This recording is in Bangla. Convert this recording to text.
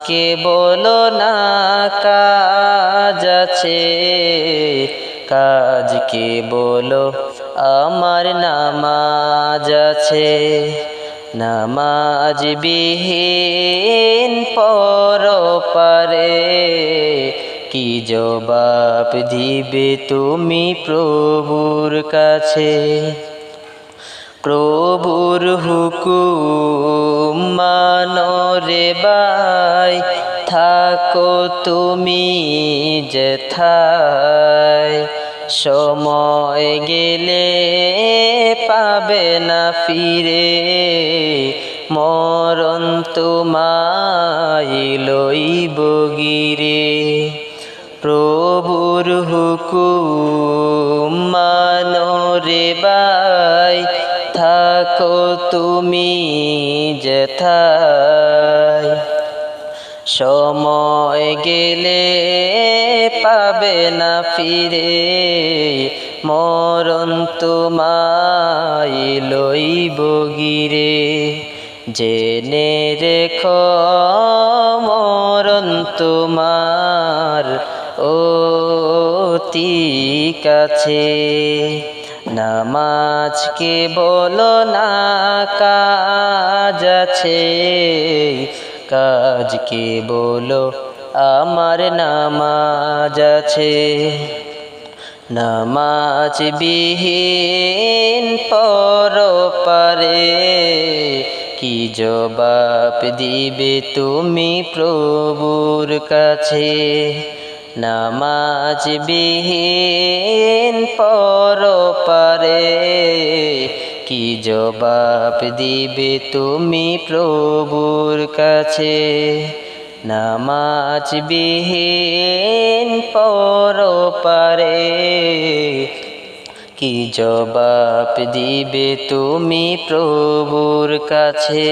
কে বলো না কাজ আছে? কাজ কে বলো? আমার নামাজ আছে। নামাজ বিহীন পর পারে। কি জবাব দিবে তুমি প্রভুর কাছে? প্রভুর হুকুম মানো রে বাই থাকো তুমি যেথায়? সময় গেলে পাবে না ফিরে। মরণ তোমায় লইব গিরে। প্রভুর হুকুম মানো রে বাই থাকো তুমি যেথায়। সময় গেলে পাবে না ফিরে, মরণ তোমায় লইব গিরে। জেনে রেখো, মরণ তোমার অতি কাছে। নামাজকে বলো না, কাজ আছে কাজকে বলো? আমার নামাজ আছে। নামাজ বিহীন পর পারে কি জবাব দিবে তুমি প্রভুর কাছে? নামাজ বিহীন পর পারে কি জবাব দিবে তুমি প্রভুর কাছে? নামাজ বিহীন পর পারে কি জবাব দিবে তুমি প্রভুর কাছে?